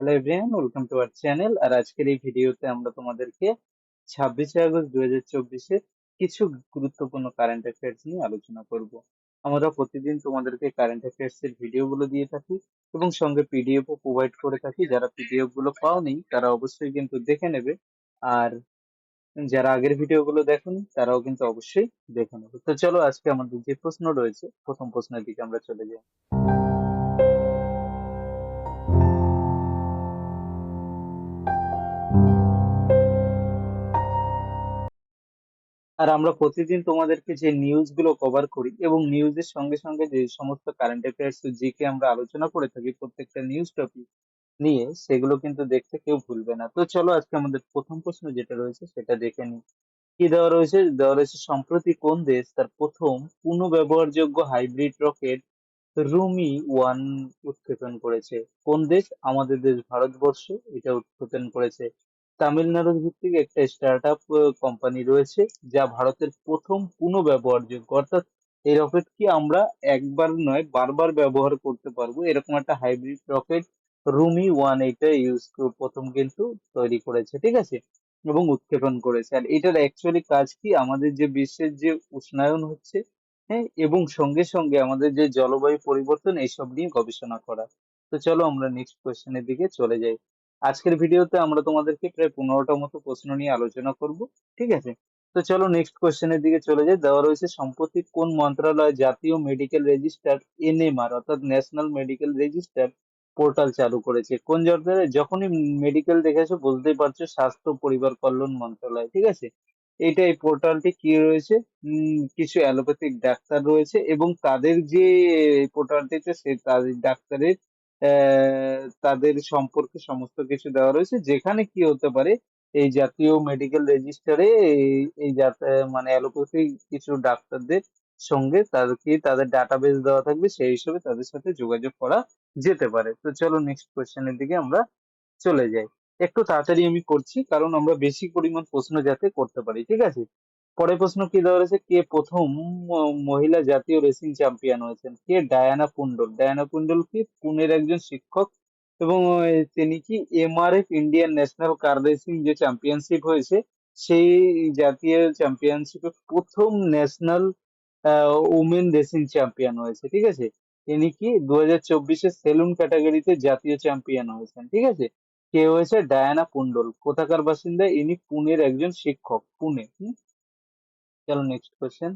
Hello everyone welcome to our channel আর আজকের এই ভিডিওতে আমরা তোমাদেরকে ছাব্বিশে আগস্ট দুই হাজার চব্বিশের কিছু গুরুত্বপূর্ণ কারেন্ট অ্যাফেয়ার্স নিয়ে আলোচনা করব। আমরা প্রতিদিন তোমাদেরকে কারেন্ট অ্যাফেয়ার্স এর ভিডিওগুলো দিয়ে থাকি এবং সঙ্গে পিডিএফ ও প্রোভাইড করে থাকি। যারা পিডিএফগুলো পাওনি, তারা অবশ্যই কিন্তু দেখে নেবে। আর যারা আগের ভিডিওগুলো দেখোনি, তারাও কিন্তু অবশ্যই দেখে নেবে। তো চলো আজকে আমাদের যে প্রশ্ন রয়েছে, প্রথম প্রশ্নের দিকে আমরা চলে যাই। আর আমরা প্রতিদিন তোমাদেরকে যে নিউজগুলো কভার করি এবং নিউজের সঙ্গে সঙ্গে যে সমস্ত কারেন্ট অ্যাফেয়ার্স জিকে আমরা আলোচনা করে থাকি প্রত্যেকটা নিউজ টপিক নিয়ে, সেগুলো কিন্তু দেখতে কেউ ভুলবে না। তো চলো আজকে আমাদের প্রথম প্রশ্ন যেটা রয়েছে সেটা দেখে নিই। কি দেওয়া রয়েছে? দেওয়া রয়েছে, সম্প্রতি কোন দেশ তার প্রথম পুনঃব্যবহারযোগ্য হাইব্রিড রকেট রুমি ওয়ান উৎক্ষেপণ করেছে? কোন দেশ? আমাদের দেশ ভারতবর্ষ। এটা উৎক্ষেপণ করেছে। তামিলনাড়ু ভিত্তিক একটা স্টার্ট আপ কোম্পানি রয়েছে, যা ভারতের প্রথম পুনঃব্যবহারযোগ্য, অর্থাৎ এই রকেট কি আমরা একবার নয়, বারবার ব্যবহার করতে পারব। এরকম একটা হাইব্রিড রকেট রুমি ওয়ান এইটা ইউজ প্রথম কিন্তু তৈরি করেছে, ঠিক আছে? এবং উৎক্ষেপণ করেছে। আর এটার অ্যাকচুয়ালি কাজ কি? আমাদের যে বিশ্বের যে উষ্ণায়ন হচ্ছে হ্যাঁ এবং সঙ্গে সঙ্গে আমাদের যে জলবায়ু পরিবর্তন, এইসব নিয়ে গবেষণা করা। তো চলো আমরা নেক্সট কোয়েশ্চেনের দিকে চলে যাই। আজকের ভিডিওতে আমরা তোমাদেরকে প্রায় পনেরোটা মতো প্রশ্ন নিয়ে আলোচনা করব, ঠিক আছে? তো চলো নেক্সট কোয়েশ্চেনের দিকে চলে যাই। দেওয়া রয়েছে, সম্প্রতি কোন মন্ত্রণালয় জাতীয় মেডিকেল রেজিস্টার এনএমআর অর্থাৎ ন্যাশনাল মেডিকেল রেজিস্টার পোর্টাল চালু করেছে? কোন জর্দারে? যখনই মেডিকেল দেখেছ বুঝতেই পারছ স্বাস্থ্য পরিবার কল্যাণ মন্ত্রণালয় ঠিক আছে? এটা এই পোর্টালটি কি রয়েছে? কিছু অ্যালোপ্যাথিক ডাক্তার রয়েছে এবং তাদের যে পোর্টালটিতে সে তাদের ডাক্তারের তাদের সম্পর্কে সমস্ত কিছু দেওয়া রয়েছে। যেখানে কি হতে পারে, এই জাতীয় মেডিকেল রেজিস্টারে এই মানে অ্যালোপ্যাথি কিছু ডাক্তারদের সঙ্গে তাদেরকে, তাদের ডাটাবেস দেওয়া থাকবে, সেই হিসেবে তাদের সাথে যোগাযোগ করা যেতে পারে। তো চলো নেক্সট কোয়েশ্চেনের দিকে আমরা চলে যাই। একটু তাড়াতাড়ি আমি করছি, কারণ আমরা বেশি পরিমাণ প্রশ্ন যাতে করতে পারি, ঠিক আছে? পরের প্রশ্ন কি দেওয়া রয়েছে? কে প্রথম মহিলা জাতীয় রেসিং চ্যাম্পিয়ন হয়েছেন? কে? ডায়ানা কুন্ডল ডায়ানা কুন্ডল কি? পুনের একজন শিক্ষক এবং তিনি কি MRF Indian national car racing যে চ্যাম্পিয়নশিপ হয়েছে, সেই জাতীয় চ্যাম্পিয়নশিপে প্রথম ন্যাশনাল উমেন রেসিং চ্যাম্পিয়ন হয়েছে, ঠিক আছে? তিনি কি দু হাজার চব্বিশে সেলুন ক্যাটাগরিতে জাতীয় চ্যাম্পিয়ন হয়েছেন, ঠিক আছে? কে হয়েছে? ডায়ানা কুন্ডল কোথাকার বাসিন্দা? ইনি পুনের একজন শিক্ষক, পুনে? চলো নেক্সট কোয়েশ্চেন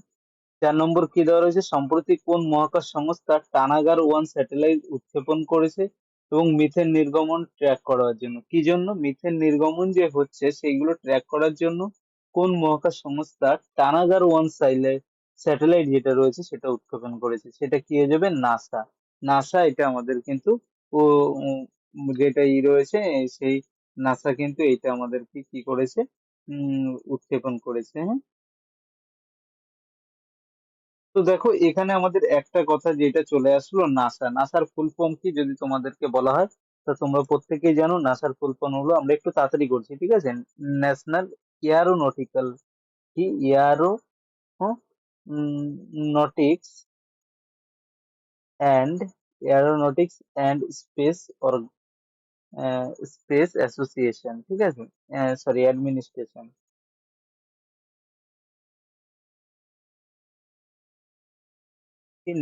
চার নম্বর কি দেওয়া রয়েছে? সম্প্রতি কোন মহাকাশ সংস্থা টানাগার ওয়ান স্যাটেলাইট উৎক্ষেপণ করেছে এবং মিথেন নির্গমন ট্র্যাক করার জন্য? কি জন্য? মিথেন নির্গমন যে হচ্ছে, সেইগুলো ট্র্যাক করার জন্য কোন মহাকাশ সংস্থা টানাগার ওয়ান স্যাটেলাইট স্যাটেলাইট যেটা রয়েছে, সেটা উৎক্ষেপণ করেছে? সেটা কি হয়ে যাবে? নাসা নাসা এটা আমাদের কিন্তু ও যেটা ই রয়েছে, সেই নাসা কিন্তু এটা আমাদেরকে কি করেছে? উৎক্ষেপণ করেছে হ্যাঁ? তো দেখো, এখানে আমাদের একটা কথা যেটা চলে আসলো নাসা নাসার ফুল ফর্ম কি যদি তোমাদেরকে বলা হয়, তো তোমরা প্রত্যেকেই জানো নাসার ফুল ফর্ম হলো, আমরা একটু তাড়াতাড়ি করছি, ঠিক আছে? ন্যাশনাল এয়ারোনটিক্যাল কি? Aeronautics and aeronautics and space or space association ঠিক আছে? Sorry administration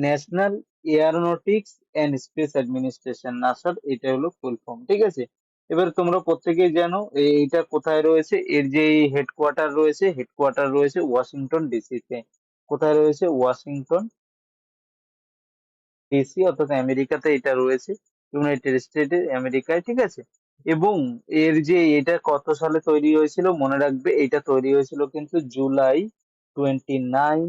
national aeronautics and space administration নাসার এটা হলো ফুল ফর্ম ঠিক আছে? এবার তোমরা প্রত্যেকেই জানো এইটা কোথায় রয়েছে? এর যে হেডকোয়ার্টার রয়েছে হেডকোয়ার্টার রয়েছে ওয়াশিংটন ডিসিতে কোথায় রয়েছে? ওয়াশিংটন ডিসি অর্থাৎ আমেরিকাতে এটা রয়েছে ইউনাইটেড স্টেটে আমেরিকায়, ঠিক আছে? এবং এর যে এটা কত সালে তৈরি হয়েছিল, মনে রাখবে, এটা তৈরি হয়েছিল কিন্তু জুলাই টোয়েন্টি নাইন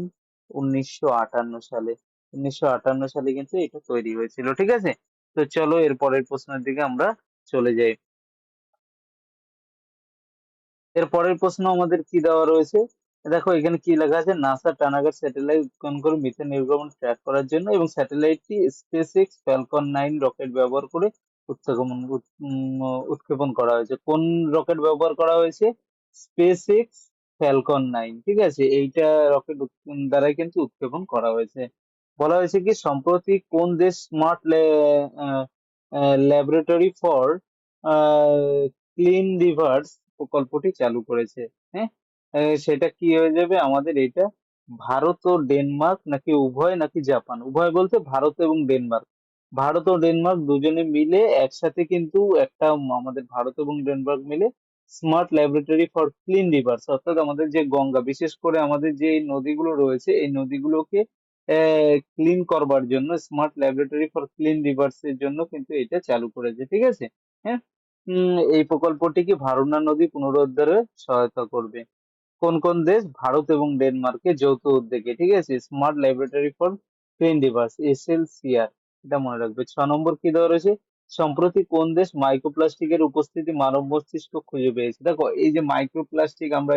উনিশশো আটান্ন সালে। উনিশশো আটান্ন সালে কিন্তু এটা তৈরি হয়েছিল, ঠিক আছে? তো চলো এর পরের প্রশ্নের দিকে আমরা চলে যাই। এর পরের প্রশ্ন আমাদের কি দেওয়া রয়েছে? দেখো, এখানে কি লেখা আছে? নাসা টানাগার স্যাটেলাইট উৎক্ষেপণ করে মিথেন নির্গমন ট্র্যাক করার জন্য এবং স্যাটেলাইটটি space X Falcon nine rocket ব্যবহার করে উৎক্ষেপণ উৎক্ষেপণ করা হয়েছে। কোন রকেট ব্যবহার করা হয়েছে? স্পেস এক্স ফ্যালকন নাইন ঠিক আছে? এইটা রকেট দ্বারাই কিন্তু উৎক্ষেপণ করা হয়েছে। বলা হয়েছে কি, সম্প্রতি কোন দেশ smart laboratory for clean rivers প্রকল্পটি চালু করেছে। হ্যাঁ? সেটা কি হয়ে যাবে? আমাদের এটা ভারত ও ডেনমার্ক নাকি উভয় নাকি জাপান? উভয় বলতে ভারত এবং ডেনমার্ক। ভারত ও ডেনমার্ক দুজনে মিলে একসাথে কিন্তু একটা আমাদের ভারত এবং ডেনমার্ক মিলে smart laboratory for clean rivers অর্থাৎ আমাদের যে গঙ্গা, বিশেষ করে আমাদের যে নদীগুলো রয়েছে, এই নদীগুলোকে ক্লিন করবার জন্য smart laboratory for clean rivers এর জন্য কিন্তু এটা চালু করেছে, ঠিক আছে? হ্যাঁ? এই প্রকল্পটি কি ভারুণা নদী পুনরুদ্ধারে সহায়তা করবে। কোন কোন দেশ? ভারত এবং ডেনমার্কে যৌথ উদ্যোগে, ঠিক আছে? Smart laboratory for clean rivers SLCR এটা মনে রাখবে। ছ নম্বর কি দেওয়া রয়েছে? সম্প্রতি কোন দেশ মাইক্রোপ্লাস্টিকের উপস্থিতি মানব মস্তিষ্ক খুঁজে পেয়েছে? দেখো, এই যে মাইক্রোপ্লাস্টিক আমরা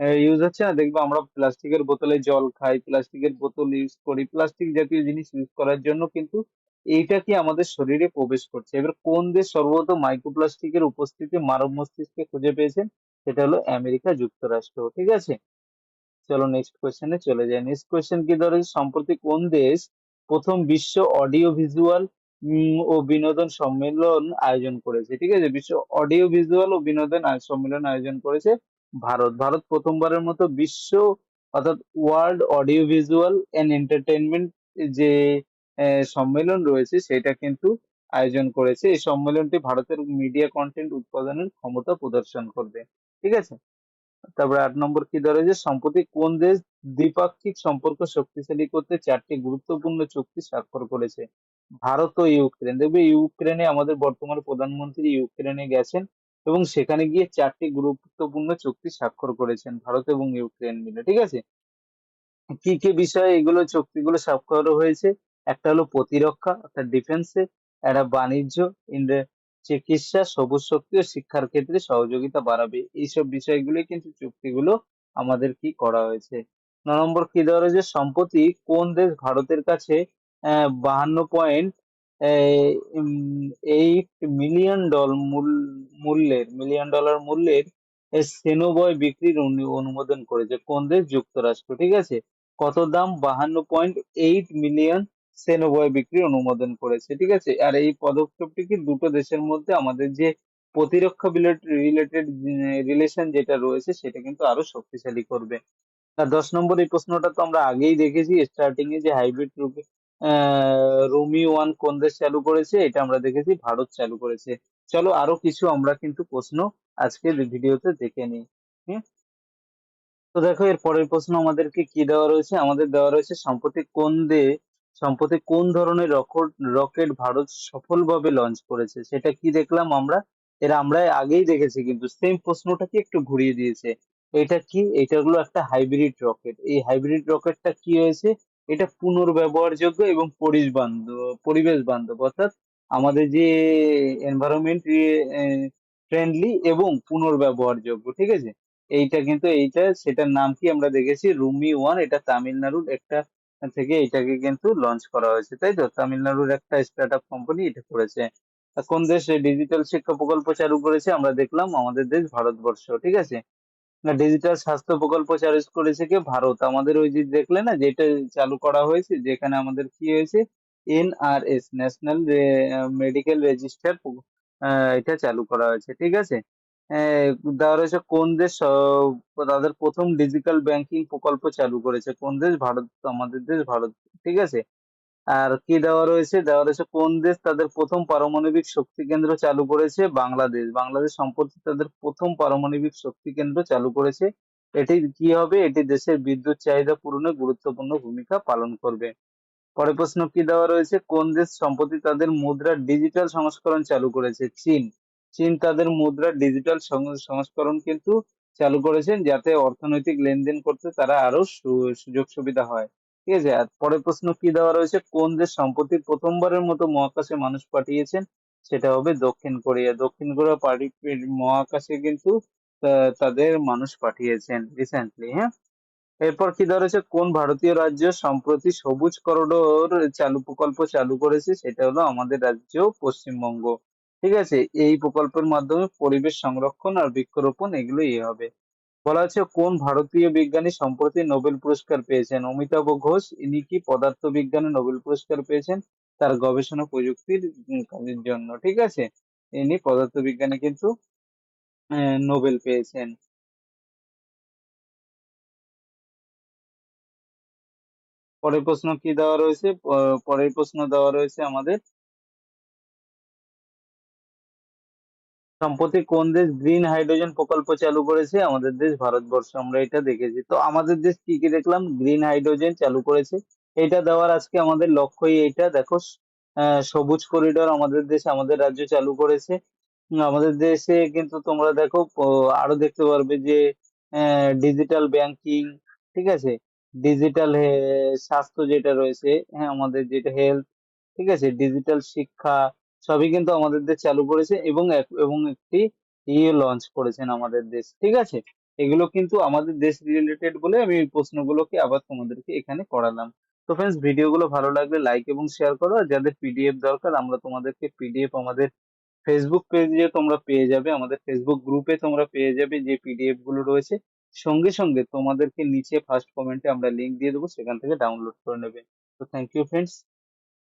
ইউজ হচ্ছে না। দেখবে আমরা প্লাস্টিকের বোতলে জল খাই, প্লাস্টিকের বোতল ইউজ করি। প্লাস্টিক জাতীয় জিনিস ইউজ করার জন্য কিন্তু এইটা কি আমাদের শরীরে প্রবেশ করছে। এবার কোন দেশ সর্বপ্রথম মাইক্রোপ্লাস্টিকের উপস্থিতি মানব মস্তিষ্কে খুঁজে পেয়েছেন? সেটা হলো আমেরিকা, যুক্তরাষ্ট্র, ঠিক আছে? চলো নেক্সট কোয়েশ্চেনে চলে যাই। নেক্সট কোয়েশ্চেন কি ধরে? সম্প্রতি কোন দেশ প্রথম বিশ্ব অডিও ভিজুয়াল ও বিনোদন সম্মেলন আয়োজন করেছে? ঠিক আছে? বিশ্ব অডিও ভিজুয়াল ও বিনোদন সম্মেলন আয়োজন করেছে। ভারত। ভারত প্রথমবারের মতো বিশ্ব অর্থাৎ world audio visual and entertainment যে সম্মেলন রয়েছে, সেটা কিন্তু আয়োজন করেছে। এই সম্মেলনটি ভারতের মিডিয়া কন্টেন্ট উৎপাদনের ক্ষমতা প্রদর্শন করবে। ঠিক আছে? তারপরে আট নম্বর কি ধরে যে, সম্প্রতি কোন দেশ দ্বিপাক্ষিক সম্পর্ক শক্তিশালী করতে চারটি গুরুত্বপূর্ণ চুক্তি স্বাক্ষর করেছে? ভারত ও ইউক্রেন। দেখবে ইউক্রেনে আমাদের বর্তমান প্রধানমন্ত্রী ইউক্রেনে গেছেন। এবং সেখানে গিয়ে চারটি গুরুত্বপূর্ণ চুক্তি স্বাক্ষর করেছেন ভারত এবং ইউক্রেন মিলে, ঠিক আছে? কি কি বিষয়ে এগুলো চুক্তিগুলো স্বাক্ষর হয়েছে? একটা হলো প্রতিরক্ষা অর্থাৎ ডিফেন্সে, একটা বাণিজ্য চিকিৎসা, সবুজ শক্তি ও শিক্ষার ক্ষেত্রে সহযোগিতা বাড়াবে। এইসব বিষয়গুলো কিন্তু চুক্তিগুলো আমাদের কি করা হয়েছে? ন নম্বর কি দেওয়া রয়েছে? সম্প্রতি কোন দেশ ভারতের কাছে বাহান্ন পয়েন্ট এইট মিলিয়ন ডল মূল্যের মিলিয়ন ডলার মূল্যের সেনোবয় বিক্রির অনু- অনুমোদন করেছে কোন দেশ? যুক্তরাষ্ট্র, ঠিক আছে? কত দাম? বাহান্ন পয়েন্ট এইট মিলিয়ন সেনোবয় বিক্রির অনুমোদন করেছে, ঠিক আছে? আর এই পদক্ষেপটি কি দুটো দেশের মধ্যে আমাদের যে প্রতিরক্ষা রিলেটেড রিলেশন যেটা রয়েছে সেটা কিন্তু আরও শক্তিশালী করবে। আর দশ নম্বর এই প্রশ্নটা তো আমরা আগেই দেখেছি স্টার্টিং এ যে হাইব্রিড রুবি রুমি ওয়ান কোন দেশ চালু করেছে? এটা আমরা দেখেছি, ভারত চালু করেছে। চলো আরও কিছু আমরা কিন্তু প্রশ্ন আজকের ভিডিওতে দেখে নিই তো দেখো, এর পরের প্রশ্ন আমাদেরকে কি দেওয়া রয়েছে? আমাদের দেওয়া রয়েছে সম্প্রতি কোন দে, সম্প্রতি কোন ধরনের রকেট রকেট ভারত সফলভাবে লঞ্চ করেছে? সেটা কি দেখলাম আমরা? এর আমরা আগেই দেখেছি, কিন্তু সেম প্রশ্নটাকে একটু ঘুরিয়ে দিয়েছে? এটা কি? এটা হলো একটা হাইব্রিড রকেট এই হাইব্রিড রকেটটা কি হয়েছে? এটা পুনর্ব্যবহারযোগ্য এবং পরিবেশ বান্ধব পরিবেশ বান্ধব অর্থাৎ আমাদের যে এনভায়রনমেন্ট ফ্রেন্ডলি এবং পুনর্ব্যবহারযোগ্য, ঠিক আছে? এইটা কিন্তু এইটা, সেটার নাম কি আমরা দেখেছি? রুমি ওয়ান এটা তামিলনাড়ুর একটা থেকে এটাকে কিন্তু লঞ্চ করা হয়েছে, তাই তো? তামিলনাড়ুর একটা স্টার্ট আপ কোম্পানি এটা করেছে। কোন দেশ ডিজিটাল শিক্ষা প্রকল্প চালু করেছে? আমরা দেখলাম আমাদের দেশ ভারতবর্ষ, ঠিক আছে? ডিজিটাল স্বাস্থ্য প্রকল্প চালু করেছে কি? ভারত। আমাদের ওই যে দেখলে না, যেটা চালু করা হয়েছে, যেখানে আমাদের কি হয়েছে? এনআরএস ন্যাশনাল মেডিকেল রেজিস্টার এটা চালু করা হয়েছে, ঠিক আছে? দেওয়া রয়েছে কোন দেশ তাদের প্রথম ডিজিটাল ব্যাংকিং প্রকল্প চালু করেছে? কোন দেশ? ভারত, আমাদের দেশ ভারত, ঠিক আছে? আর কি দেওয়া রয়েছে? দেওয়া রয়েছে কোন দেশ তাদের প্রথম পারমাণবিক শক্তি কেন্দ্র চালু করেছে? বাংলাদেশ। বাংলাদেশ সম্প্রতি তাদের প্রথম পারমাণবিক শক্তি কেন্দ্র চালু করেছে। এটি কি হবে? এটি দেশের বিদ্যুৎ চাহিদা পূরণে গুরুত্বপূর্ণ ভূমিকা পালন করবে। পরের প্রশ্ন কি দেওয়া রয়েছে? কোন দেশ সম্প্রতি তাদের মুদ্রার ডিজিটাল সংস্করণ চালু করেছে? চীন। চীন তাদের মুদ্রার ডিজিটাল সংস্করণ কিন্তু চালু করেছেন যাতে অর্থনৈতিক লেনদেন করতে তারা আরও সুযোগ সুবিধা হয়। ঠিক আছে? আর পরের প্রশ্ন কি দেওয়া রয়েছে? কোন দেশ সম্প্রতি প্রথমবারের মতো মহাকাশে মানুষ পাঠিয়েছেন? সেটা হবে দক্ষিণ কোরিয়া। দক্ষিণ কোরিয়া পার্টি মহাকাশে কিন্তু তাদের মানুষ পাঠিয়েছেন রিসেন্টলি হ্যাঁ? এরপর কি ধরেছে কোন ভারতীয় রাজ্য সম্প্রতি সবুজ করিডোর চালু, প্রকল্প চালু করেছে? সেটা হলো আমাদের রাজ্য পশ্চিমবঙ্গ। ঠিক আছে? এই প্রকল্পের মাধ্যমে পরিবেশ সংরক্ষণ আর বৃক্ষরোপণ এগুলো ইয়ে হবে। বলা হচ্ছে কোন ভারতীয় বিজ্ঞানী সম্প্রতি নোবেল পুরস্কার পেয়েছেন? অমিতাভ ঘোষ, ইনি কি পদার্থবিজ্ঞানে নোবেল পুরস্কার পেয়েছেন? তার গবেষণা প্রযুক্তির কাজের জন্য, ঠিক আছে? ইনি পদার্থবিজ্ঞানে কিন্তু নোবেল পেয়েছেন। পরের প্রশ্ন কি দেওয়া রয়েছে? পরের প্রশ্ন দেওয়া রয়েছে আমাদের সম্প্রতি কোন দেশ গ্রিন হাইড্রোজেন প্রকল্প চালু করেছে? আমাদের দেশ, ভারতবর্ষ, আমরা এটা দেখেছি। তো আমাদের দেশ কি কি দেখলাম? গ্রিন হাইড্রোজেন চালু করেছে। এটা দেওয়ার আজকে আমাদের লক্ষ্যই এটা। দেখো সবুজ করিডোর আমাদের দেশে, আমাদের রাজ্য চালু করেছে। আমাদের দেশে কিন্তু তোমরা দেখো আরও দেখতে পারবে যে ডিজিটাল ব্যাংকিং, ঠিক আছে? ডিজিটাল স্বাস্থ্য যেটা রয়েছে হ্যাঁ আমাদের যেটা হেলথ, ঠিক আছে? ডিজিটাল শিক্ষা সবই কিন্তু আমাদের দেশ চালু করেছে এবং এবং একটি ইয়ে লঞ্চ করেছেন আমাদের দেশ, ঠিক আছে? এগুলো কিন্তু আমাদের দেশ রিলেটেড বলে আমি এই প্রশ্নগুলোকে আবার তোমাদেরকে এখানে করালাম। তো ফ্রেন্ডস ভিডিওগুলো ভালো লাগলে লাইক এবং শেয়ার করো, আর যাদের পিডিএফ দরকার, আমরা তোমাদেরকে পিডিএফ আমাদের ফেসবুক পেজে তোমরা পেয়ে যাবে, আমাদের ফেসবুক গ্রুপে তোমরা পেয়ে যাবে যে পিডিএফগুলো রয়েছে। সঙ্গে সঙ্গে তোমাদেরকে নিচে ফার্স্ট কমেন্টে আমরা লিংক দিয়ে দেবো, সেখান থেকে ডাউনলোড করে নেবে। তো থ্যাংক ইউ ফ্রেন্ডস